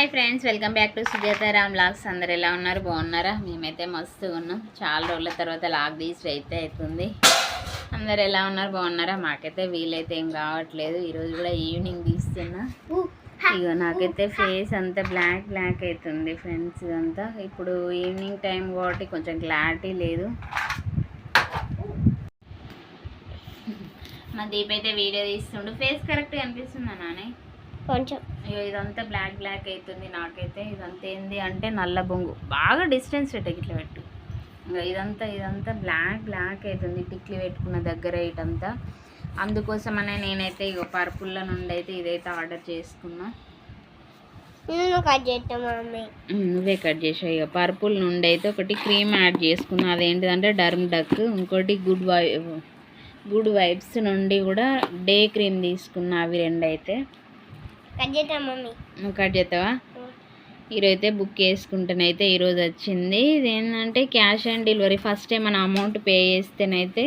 Hi friends welcome back to Sujatharam logs అందరు ఎలా ఉన్నారు? బాగున్నారా? మేమైతే మస్తు ఉన్నాం. చాలా రోజుల తర్వాత లాగ్ తీసి అయితే అవుతుంది అందరు ఎలా ఉన్నారు? బాగున్నారా? మాకైతే వీలైతే ఏం కావట్లేదు. ఈరోజు కూడా ఈవినింగ్ తీస్తున్నా. ఇగో నాకైతే ఫేస్ అంతా బ్లాక్ బ్లాక్ అవుతుంది ఫ్రెండ్స్ అంతా ఇప్పుడు ఈవినింగ్ టైం కాబట్టి కొంచెం క్లారిటీ లేదు. మా దీప్ అయితే వీడియో తీస్తుండు. ఫేస్ కరెక్ట్గా అనిపిస్తుందా నానే? కొంచెం. ఇదంతా బ్లాక్ బ్లాక్ అవుతుంది నాకైతే. ఇదంతా ఏంది అంటే నల్ల బొంగు. బాగా డిస్టెన్స్ పెట్టు ఇట్లా పెట్టు. ఇంకా ఇదంతా ఇదంతా బ్లాక్ బ్లాక్ అవుతుంది టిక్లీ పెట్టుకున్న దగ్గర ఇటంతా అందుకోసమనే నేనైతే ఇగో పర్పుల్లో నుండి అయితే ఇదైతే ఆర్డర్ చేసుకున్నా. నువ్వే కట్ చేసావు ఇక పర్పుల్ నుండి అయితే ఒకటి క్రీమ్ యాడ్ చేసుకున్నా. అదేంటిదంటే డర్మ్ డక్. ఇంకోటి గుడ్ వై గుడ్ వైబ్స్ నుండి కూడా డే క్రీమ్ తీసుకున్నా అవి రెండు అయితే కట్ చేస్తాం మమ్మీ. నువ్వు కట్ చేస్తావా? ఈరోజు అయితే బుక్ చేసుకుంటేనైతే ఈరోజు వచ్చింది. ఇదేంటంటే cash on delivery. First time మన అమౌంట్ పే చేస్తేనైతే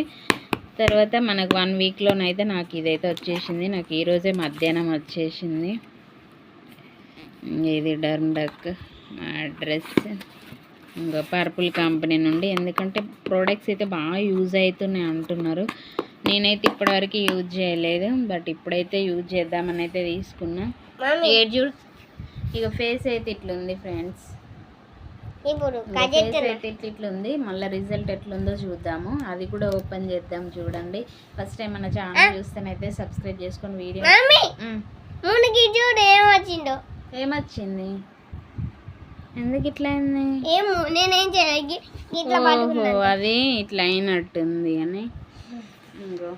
తర్వాత మనకు వన్ వీక్లోనైతే నాకు ఇదైతే వచ్చేసింది. నాకు ఈరోజే మధ్యాహ్నం వచ్చేసింది. ఇది డర్మ్ డక్ అడ్రస్ ఇంకా పర్పుల్ కంపెనీ నుండి. ఎందుకంటే ప్రోడక్ట్స్ అయితే బాగా యూజ్ అవుతున్నాయి అంటున్నారు. నేనైతే ఇప్పటివరకు యూజ్ చేయలేదు. బట్ ఇప్పుడైతే యూజ్ చేద్దామని అయితే తీసుకున్నా. మమ్మీ ఏడ్ చూడు. ఇక ఫేస్ అయితే ఇట్లుంది ఫ్రెండ్స్ ఇప్పుడు అయితే ఇట్లా ఇట్లుంది. మళ్ళీ రిజల్ట్ ఎట్లుందో చూద్దాము. అది కూడా ఓపెన్ చేద్దాం చూడండి. ఫస్ట్ టైం మన ఛానల్ చూస్తేనైతే సబ్స్క్రైబ్ చేసుకొని వీడియో మమ్మీ మునికి చూడు ఏం వచ్చిందో ఏమొచ్చింది? ఎందుకు ఇట్లా అయింది? ఏమో నేనేం చేయాలి. ఇట్లా అది ఇట్లా అయినట్టుంది అని. ఇంకో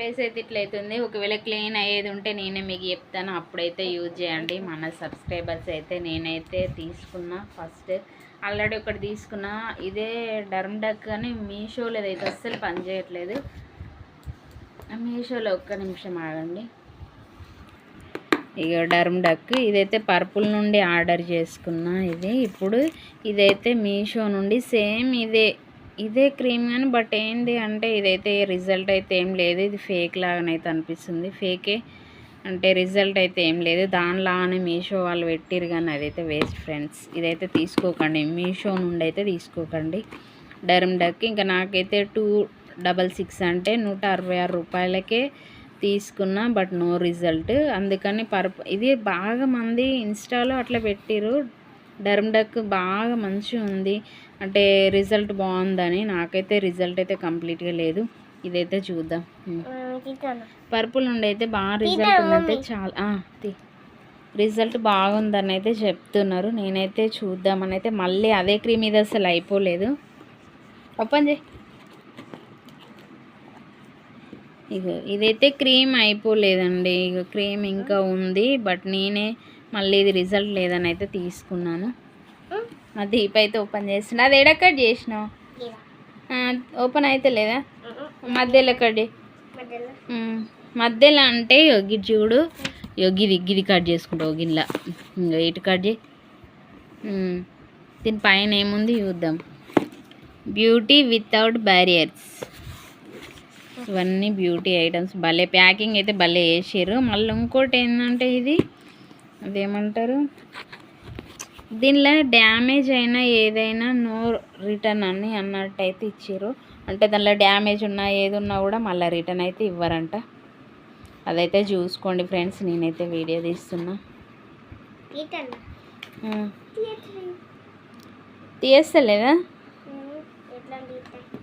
స్పేస్ అయితే ఇట్లా ఒకవేళ క్లీన్ అయ్యేది ఉంటే నేనే మీకు చెప్తాను. అప్పుడైతే యూజ్ చేయండి. మన సబ్స్క్రైబర్స్ అయితే నేనైతే తీసుకున్నా ఫస్ట్ ఆల్రెడీ ఒకటి తీసుకున్నా. ఇదే డర్మ్ డక్ అని మీషోలో అయితే అస్సలు పనిచేయట్లేదు మీషోలో ఒక్క నిమిషం ఆగండి. ఇక డర్మ్ డక్ ఇదైతే పర్పుల్ నుండి ఆర్డర్ చేసుకున్నా ఇది. ఇప్పుడు ఇదైతే మీషో నుండి సేమ్ ఇదే. ఇదే క్రీమ్ కానీ బట్ ఏంటి అంటే ఇదైతే రిజల్ట్ అయితే ఏం లేదు. ఇది ఫేక్ లాగానైతే అనిపిస్తుంది. ఫేకే అంటే రిజల్ట్ అయితే ఏం లేదు. దానిలాగానే మీషో వాళ్ళు పెట్టిరు కానీ అదైతే వేస్ట్ ఫ్రెండ్స్. ఇదైతే తీసుకోకండి. మీషో నుండి అయితే తీసుకోకండి. డర్మ్ డక్ ఇంకా నాకైతే టూ డబల్ సిక్స్ అంటే నూట అరవై ఆరు రూపాయలకే తీసుకున్నా బట్ నో రిజల్ట్. అందుకని పర్ప ఇది బాగా మంది ఇన్స్టాలో అట్లా పెట్టిరు డర్మ్ డక్ బాగా మంచిగా ఉంది. అంటే రిజల్ట్ బాగుందని నాకైతే రిజల్ట్ అయితే కంప్లీట్గా లేదు. ఇదైతే చూద్దాం. పర్పుల్ నుండి అయితే బాగా రిజల్ట్ ఉందంటే చాలా. రిజల్ట్ బాగుందని అయితే చెప్తున్నారు. నేనైతే చూద్దామని అయితే మళ్ళీ అదే క్రీమ్ ఇది అసలు అయిపోలేదు. ఓపెన్ చేయి. ఇగో ఇదైతే క్రీమ్ అయిపోలేదండి. ఇక క్రీమ్ ఇంకా ఉంది బట్ నేనే మళ్ళీ ఇది రిజల్ట్ లేదని అయితే తీసుకున్నాను. మా దీప్ అయితే ఓపెన్ చేస్తున్నా అది ఎడ కట్ చేసినావు? ఓపెన్ అయితే లేదా? మధ్యలో కట్ మధ్యలో? అంటే గిది చూడు. ఇగో గిది కట్ చేసుకుంటావు గిన్నెల. ఇంకా ఇటు కట్ చేయి. దీని పైన ఏముంది చూద్దాం. బ్యూటీ వితౌట్ బ్యారియర్స్ ఇవన్నీ బ్యూటీ ఐటమ్స్ భలే ప్యాకింగ్ అయితే భలే వేసారు మళ్ళీ ఇంకోటి ఏంటంటే ఇది? అదేమంటారు? దీనిలో డ్యామేజ్ అయినా ఏదైనా నో రిటర్న్ అని అన్నట్టు అయితే ఇచ్చారు అంటే దానిలో డ్యామేజ్ ఉన్నా ఏది ఉన్నా కూడా మళ్ళీ రిటర్న్ అయితే ఇవ్వరంట. అదైతే చూసుకోండి ఫ్రెండ్స్ నేనైతే వీడియో తీస్తున్నా. తీస్తాను ఆ, తీస్తలేదా ఎట్లా తీస్తాను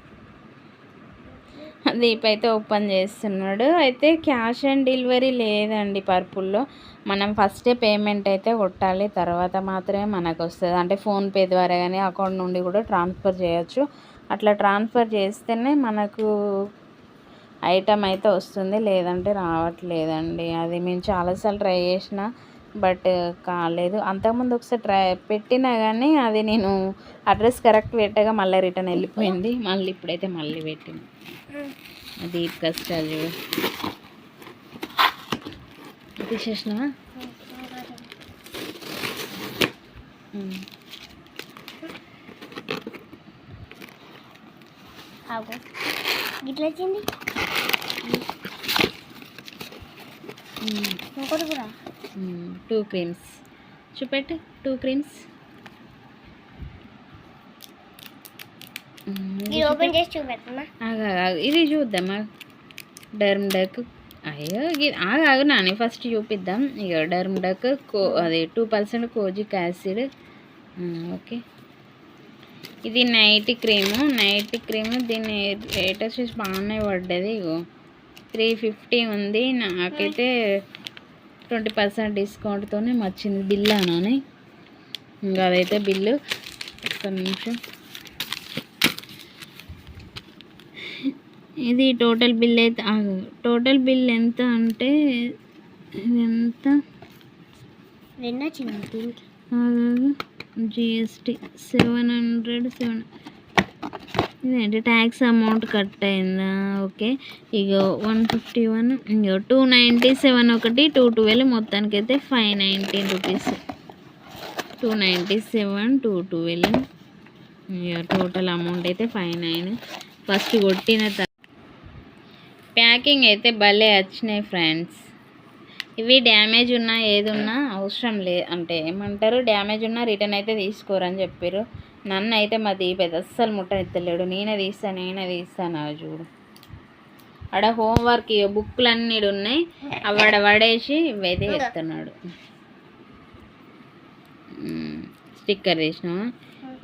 దీప్ అయితే ఓపెన్ చేస్తున్నాడు. అయితే క్యాష్ ఆన్ డెలివరీ లేదండి పర్పుల్లో. మనం ఫస్టే పేమెంట్ అయితే కొట్టాలి. తర్వాత మాత్రమే మనకు వస్తుంది. అంటే ఫోన్పే ద్వారా కానీ అకౌంట్ నుండి కూడా ట్రాన్స్ఫర్ చేయొచ్చు. అట్లా ట్రాన్స్ఫర్ చేస్తేనే మనకు ఐటమ్ అయితే వస్తుంది. లేదంటే రావట్లేదండి. అది మేము చాలాసార్లు ట్రై చేసిన బట్ కాలేదు. అంతకుముందు ఒకసారి ట్రై పెట్టినా కానీ అది నేను అడ్రస్ కరెక్ట్ పెట్టగా మళ్ళీ రిటర్న్ వెళ్ళిపోయింది. మళ్ళీ ఇప్పుడైతే మళ్ళీ పెట్టింది. అది కష్టాలు చూడు. తీసేసినావా ఇట్లా వచ్చింది? ఇంకోటి కూడా. టూ క్రీమ్స్ చూపెట్టు టూ క్రీమ్స్ ఇది ఓపెన్ చేసి చూపెట్టమ్మా. ఆగా ఆగు. ఇది చూద్దామా? డర్మ్ డక్ అయ్యో ఆగు నాని. ఫస్ట్ చూపిద్దాం. ఇక డర్మ్ డక్ కో అది two percent kojic acid okay ఇది నైట్ క్రీము నైట్ క్రీమ్ దీని రేట్ వచ్చేసి బాగానే పడ్డది ఇగో. త్రీ ఫిఫ్టీ ఉంది. నాకైతే ట్వంటీ పర్సెంట్ డిస్కౌంట్తోనే వచ్చింది బిల్ అని ఇంకా అదైతే బిల్లు. ఒక్క నిమిషం. ఇది టోటల్ బిల్ అయితే. టోటల్ బిల్ ఎంత అంటే ఇది ఎంత? జిఎస్టీ. సెవెన్ హండ్రెడ్ సెవెన్ ఇదేంటి ట్యాక్స్ అమౌంట్ కట్ అయిందా? ఓకే. ఇక వన్ ఫిఫ్టీ వన్ ఇగో టూ నైంటీ సెవెన్ ఒకటి టూ ట్వెల్వ్ మొత్తానికి అయితే five nineteen rupees two ninety seven two twelve ఇక టోటల్ అమౌంట్ అయితే ఫైవ్ నైన్ ఫస్ట్ కొట్టిన తర్వాత ప్యాకింగ్ అయితే భలే వచ్చినాయి ఫ్రెండ్స్ ఇవి డ్యామేజ్ ఉన్నా ఏది ఉన్నా అవసరం లే అంటే ఏమంటారు? డ్యామేజ్ ఉన్నా రిటర్న్ అయితే తీసుకోరని చెప్పారు నన్ను అయితే మా దీపేది అస్సలు ముట్టనెత్తలేడు. నేనే తీస్తాను నేనే తీస్తాను అవి చూడు. ఆడ హోంవర్క్ బుక్లు అన్నీ ఉన్నాయి. అవి ఆడ పడేసి ఇవైతే ఎత్తున్నాడు స్టిక్కర్ తీసినావా?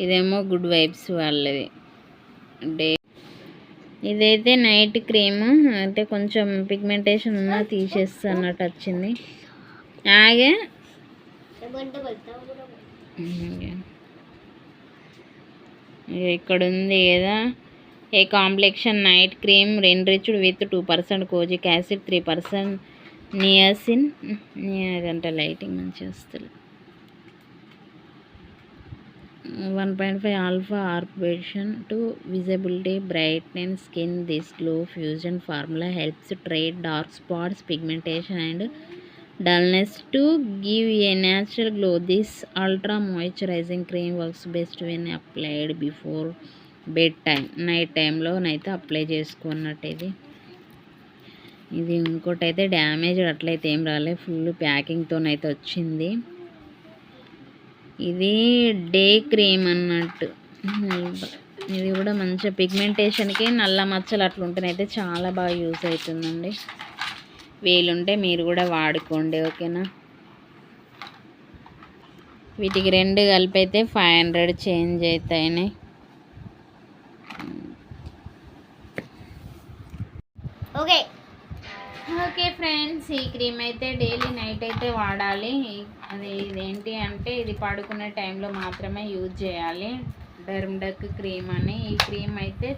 ఇదేమో గుడ్ వైబ్స్ వాళ్ళది. డే ఇదైతే నైట్ క్రీమ్ అంటే కొంచెం పిగ్మెంటేషన్ ఉన్నా తీసేస్తా అన్నట్టు వచ్చింది. ఆగే. ఇక్కడ ఉంది కదా a complexion night cream enriched with two percent kojic acid three percent niacin. అదంటే లైటింగ్ మంచిగా వస్తుంది one point five alpha arbutin to visibility brighten skin this glow fusion formula helps treat dark spots pigmentation and dullness to give a natural glow this ultra moisturising cream works best when applied before bedtime night టైంలోనైతే apply చేసుకున్నట్టు ఇది ఇది ఇంకోటి అయితే damage అట్లయితే ఏం రాలే. Full ప్యాకింగ్తోనైతే వచ్చింది. ఇది డే క్రీమ్ అన్నట్టు. ఇది కూడా మంచిగా పిగ్మెంటేషన్కి నల్ల మచ్చలు అట్లా ఉంటేనైతే చాలా బాగా యూస్ అవుతుందండి. వీలుంటే మీరు కూడా వాడుకోండి ఓకేనా? వీటికి రెండు కలిపి అయితే ఫైవ్ హండ్రెడ్ చేంజ్ అవుతాయి ఓకే. ఓకే ఫ్రెండ్స్ ఈ క్రీమ్ అయితే డైలీ నైట్ అయితే వాడాలి. అది ఇదేంటి అంటే ఇది పడుకునే టైంలో మాత్రమే యూజ్ చేయాలి. డర్మ్డక్ క్రీమ్ అని. ఈ క్రీమ్ అయితే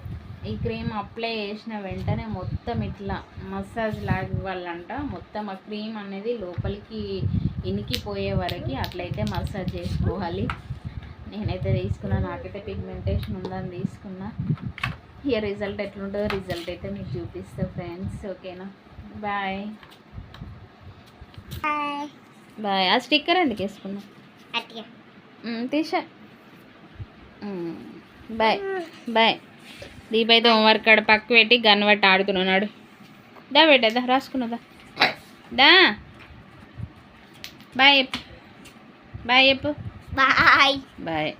ఈ క్రీమ్ అప్లై చేసిన వెంటనే మొత్తం ఇట్లా మసాజ్ లాగా ఇవ్వాలంట. మొత్తం ఆ క్రీమ్ అనేది లోపలికి ఇనికిపోయే వరకు అట్లయితే మసాజ్ చేసుకోవాలి. నేనైతే తీసుకున్నా నాకైతే పిగ్మెంటేషన్ ఉందని తీసుకున్నా. ఇక రిజల్ట్ ఎట్లుంటుందో రిజల్ట్ అయితే మీకు చూపిస్తా ఫ్రెండ్స్ ఓకేనా బాయ్ బాయ్ ఆ స్టిక్కర్ ఎందుకు వేసుకున్నా? తీసా. బాయ్ బాయ్ దీప్ అయితే హోంవర్క్ కాడ పక్క పెట్టి గన్ పట్టి ఆడుతున్నాడు దా పెట్టేదా రాసుకున్నదా దా. బాయ్ చెప్పు. బాయ్ చెప్పు. బాయ్. బాయ్.